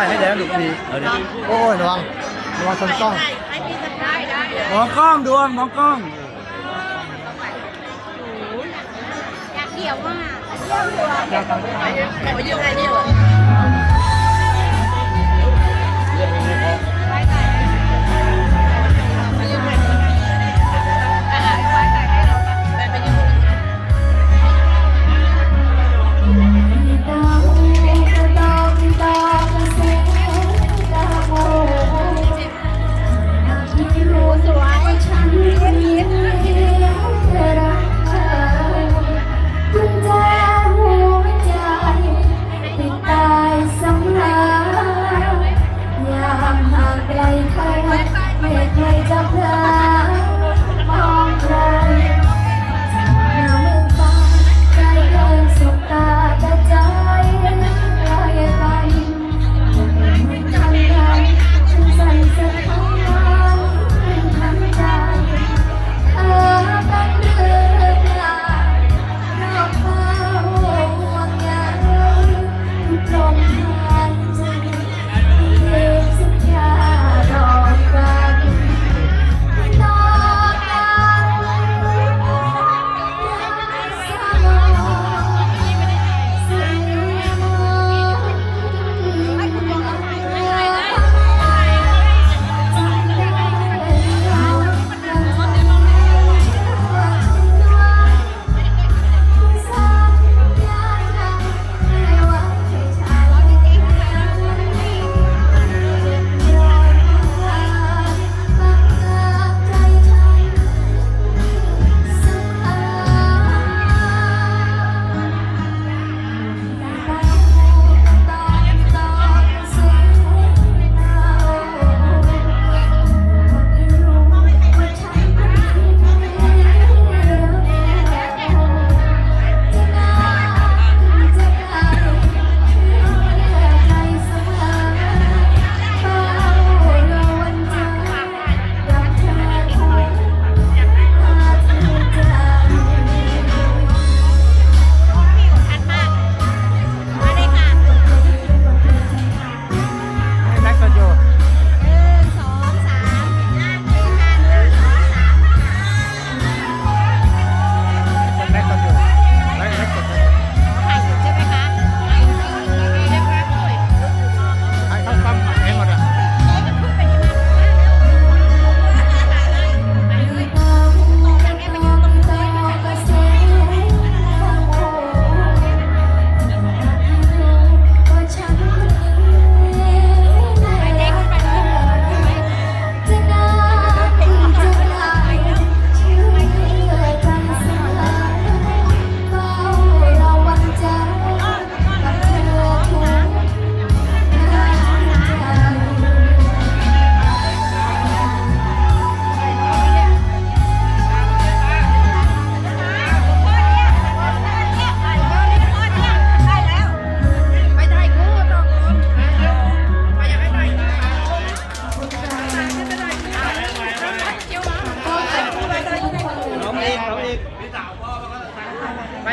ถ่ายให้แล้วดูทีเออเดี๋ยวโอ้ยระวังระวังชนกล้องให้พี่สักได้ได้มองกล้องดวงมองกล้องอยากเดี่ยวมากเดี่ยวตัวไปยืนอะไรเดี่ยว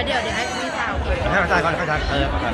เดี๋ยวเดี๋ยวให้พี่สาวให้ประชาชนก่อนประชายเออประช